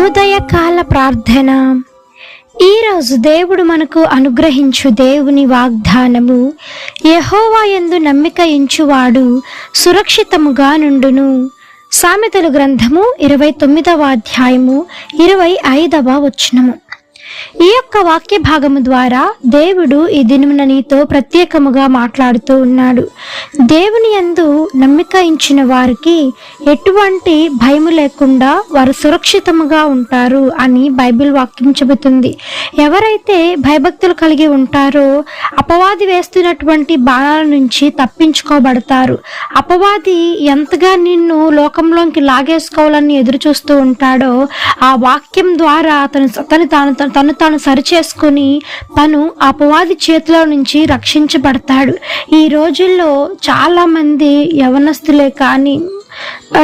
ఉదయకాల ప్రార్థన. ఈరోజు దేవుడు మనకు అనుగ్రహించు దేవుని వాగ్దానము. యహోవాయందు నమ్మిక ఇంచువాడు సురక్షితముగా నుండును. సామెతలు గ్రంథము ఇరవై తొమ్మిదవ అధ్యాయము ఇరవై ఐదవ వచనము. ఈ యొక్క వాక్య భాగము ద్వారా దేవుడు ఈ దినమున నీతో ప్రత్యేకముగా మాట్లాడుతూ ఉన్నాడు. దేవుని యందు నమ్మిక ఇచ్చిన వారికి ఎటువంటి భయము లేకుండా వారు సురక్షితముగా ఉంటారు అని బైబిల్ వాక్యం చెబుతుంది. ఎవరైతే భయభక్తులు కలిగి ఉంటారో అపవాది వేస్తున్నటువంటి బాణాల నుంచి తప్పించుకోబడతారు. అపవాది ఎంతగా నిన్ను లోకంలోకి లాగేసుకోవాలని ఎదురు చూస్తూ ఉంటాడో ఆ వాక్యం ద్వారా అతను తను తాను తను- తను తాను సరిచేసుకుని తను అపవాది చేతిలో నుంచి రక్షించబడతాడు. ఈ రోజుల్లో చాలామంది యవనస్తులే కానీ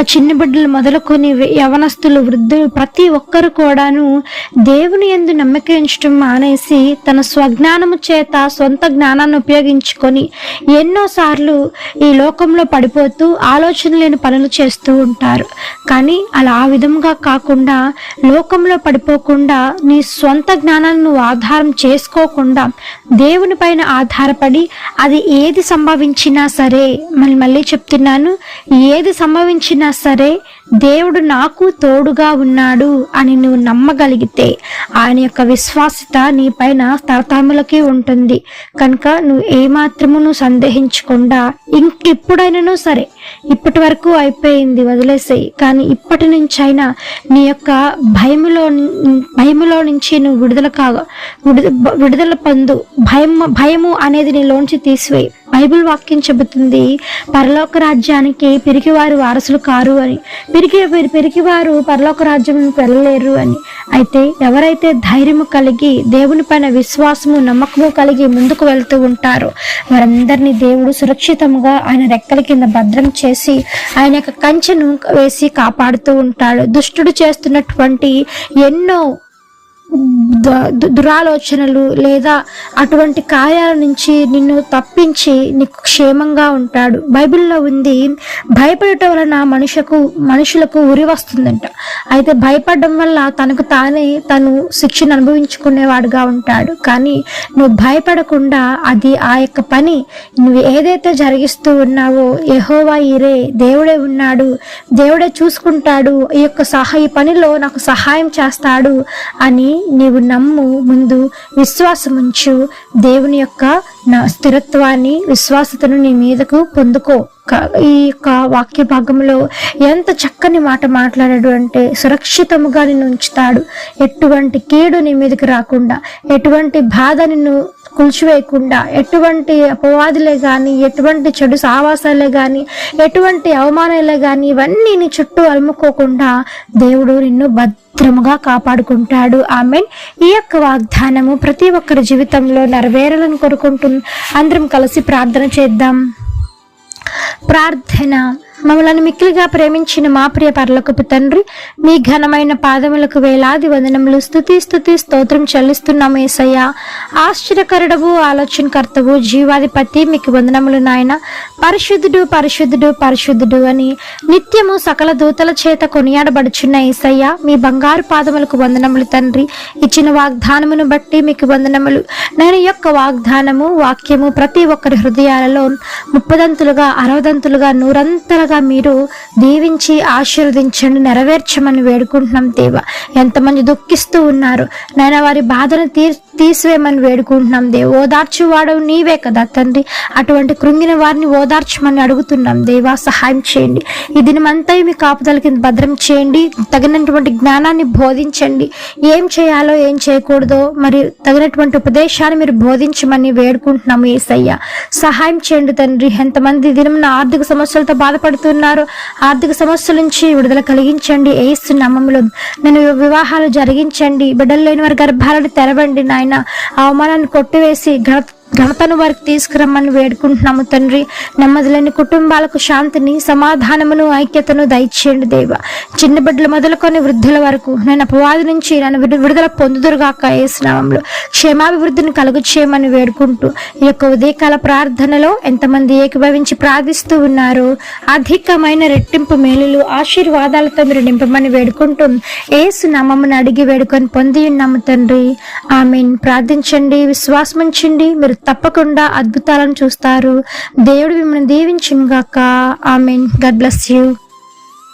చిన్న బిడ్డలు మొదలుకొని యవనస్తులు వృద్ధులు ప్రతి ఒక్కరు కూడాను దేవుని ఎందు నమ్మకించడం మానేసి తన స్వజ్ఞానము చేత సొంత జ్ఞానాన్ని ఉపయోగించుకొని ఎన్నోసార్లు ఈ లోకంలో పడిపోతూ ఆలోచన లేని పనులు చేస్తూ ఉంటారు. కానీ అలా ఆ విధంగా కాకుండా లోకంలో పడిపోకుండా నీ సొంత జ్ఞానాన్ని నువ్వు ఆధారం చేసుకోకుండా దేవుని పైన ఆధారపడి అది ఏది సంభవించినా సరే మళ్ళీ మళ్ళీ చెప్తున్నాను ఏది సంభవించిన సరే దేవుడు నాకు తోడుగా ఉన్నాడు అని నువ్వు నమ్మగలిగితే ఆయన యొక్క విశ్వాసత నీ పైన తరతాములకే ఉంటుంది. కనుక నువ్వు ఏమాత్రము నువ్వు సందేహించకుండా ఇంకెప్పుడైనాను సరే ఇప్పటి వరకు అయిపోయింది వదిలేసేయి. కానీ ఇప్పటి నుంచి అయినా నీ యొక్క భయములో భయములో నుంచి నువ్వు విడుదల కాగా విడుద విడుదల పొందు. భయం భయము అనేది నీలోంచి తీసివేయి. బైబిల్ వాక్యం చెబుతుంది పరలోక రాజ్యానికి పిరికివారు వారసులు కారు అని. పిరికి పిరికివారు పరలోక రాజ్యం వెళ్ళలేరు అని. అయితే ఎవరైతే ధైర్యము కలిగి దేవుని పైన విశ్వాసము నమ్మకము కలిగి ముందుకు వెళ్తూ ఉంటారో వారందరినీ దేవుడు సురక్షితంగా ఆయన రెక్కల కింద భద్రం చేసి ఆయన యొక్క కంచెను వేసి కాపాడుతూ ఉంటాడు. దుష్టుడు చేస్తున్నటువంటి ఎన్నో దురాలోచనలు లేదా అటువంటి కార్యాల నుంచి నిన్ను తప్పించి నీకు క్షేమంగా ఉంటాడు. బైబిల్లో ఉంది భయపడటం వలన మనుషులకు మనుషులకు ఉరి వస్తుందంట. అయితే భయపడడం వల్ల తనకు తానే తను శిక్షను అనుభవించుకునేవాడుగా ఉంటాడు. కానీ నువ్వు భయపడకుండా అది ఆ యొక్క పని నువ్వు ఏదైతే జరిగిస్తూ ఉన్నావో ఎహోవా ఇరే దేవుడే ఉన్నాడు దేవుడే చూసుకుంటాడు ఈ యొక్క సహాయ పనిలో నాకు సహాయం చేస్తాడు అని నీవు నమ్ము ముందు విశ్వాసం ఉంచు దేవుని యొక్క నా స్థిరత్వాన్ని విశ్వాసతను నీ మీదకు పొందుకో. ఈ యొక్క వాక్య భాగంలో ఎంత చక్కని మాట మాట్లాడాడు అంటే సురక్షితముగా నిన్ను ఉంచుతాడు. ఎటువంటి కీడు నీ మీదకి రాకుండా ఎటువంటి బాధ నిన్ను కూల్చివేయకుండా ఎటువంటి అపవాదులే కానీ ఎటువంటి చెడు సావాసాలే కానీ ఎటువంటి అవమానాలే కానీ ఇవన్నీ నీ చుట్టూ అలుముకోకుండా దేవుడు నిన్ను భద్రముగా కాపాడుకుంటాడు. ఆమె ఈ యొక్క వాగ్దానము ప్రతి ఒక్కరి జీవితంలో నెరవేరాలని కోరుకుంటూ అందరం కలిసి ప్రార్థన చేద్దాం. ప్రార్థన. మమ్మల్ని మిక్కిలిగా ప్రేమించిన మా ప్రియ పర్లకపు తండ్రి మీ ఘనమైన పాదములకు వేలాది వందనములు. స్థుతి స్థుతి స్తోత్రం చెల్లిస్తున్నాము ఏసయ్య. ఆశ్చర్యకరుడవు ఆలోచనకర్తవు జీవాధిపతి మీకు వందనములు నాయన. పరిశుద్ధుడు పరిశుద్ధుడు పరిశుద్ధుడు అని నిత్యము సకల దూతల చేత కొనియాడబడుచున్న ఏసయ్య మీ బంగారు పాదములకు వందనములు తండ్రి. ఇచ్చిన వాగ్దానమును బట్టి మీకు వందనములు. నేను యొక్క వాగ్దానము వాక్యము ప్రతి ఒక్కరి హృదయాలలో ముప్పదంతులుగా అరవదంతులుగా నూరంతలుగా మీరు దీవించి ఆశీర్వదించండి నెరవేర్చమని వేడుకుంటున్నాం దేవ. ఎంతమంది దుఃఖిస్తూ ఉన్నారు. నాయన వారి బాధను తీర్ తీసివేయమని వేడుకుంటున్నాం దేవ. ఓదార్చువాడు నీవే కదా తండ్రి. అటువంటి కృంగిన వారిని ఓదార్చమని అడుగుతున్నాం దేవా. సహాయం చేయండి. ఈ దినమంతా మీ కాపుదల కింద భద్రం చేయండి. తగినటువంటి జ్ఞానాన్ని బోధించండి. ఏం చేయాలో ఏం చేయకూడదో మరి తగినటువంటి ఉపదేశాన్ని మీరు బోధించమని వేడుకుంటున్నాము ఏసయ్య. సహాయం చేయండి తండ్రి. ఎంతమంది దినం నా ఆర్థిక సమస్యలతో బాధపడుతున్నారు ఆర్థిక సమస్యల నుంచి విడుదల కలిగించండి. ఏసు నామములో నేను వివాహాలు జరిగించండి. బిడ్డలు లేని వారి గర్భాలను తెరవండి నాయన. అవమానాన్ని కొట్టివేసి ఘనత ఘనతను వారికి తీసుకురమ్మని వేడుకుంటున్నాము తండ్రి. నెమ్మదిలేని కుటుంబాలకు శాంతిని సమాధానమును ఐక్యతను దయచేయండి దేవ. చిన్న బిడ్డలు మొదలుకొని వృద్ధుల వరకు నేను అపవాది నుంచి నన్ను విడుదల పొందుదురుగాక ఏసునామంలో. క్షేమాభివృద్ధిని కలుగు చేయమని వేడుకుంటూ ఈ యొక్క ఉదయకాల ప్రార్థనలో ఎంతమంది ఏకీభవించి ప్రార్థిస్తూ ఉన్నారో అధికమైన రెట్టింపు మేలులు ఆశీర్వాదాలతో మీరు నింపమని వేడుకుంటూ ఏసు నామమును అడిగి వేడుకొని పొంది ఉన్నాము తండ్రి. ఆమెన్. ప్రార్థించండి విశ్వాసముంచండి మీరు మీరు తప్పకుండా అద్భుతాలను చూస్తారు. దేవుడు మిమ్మల్ని దీవించును గాక ఆమెన్. God bless you.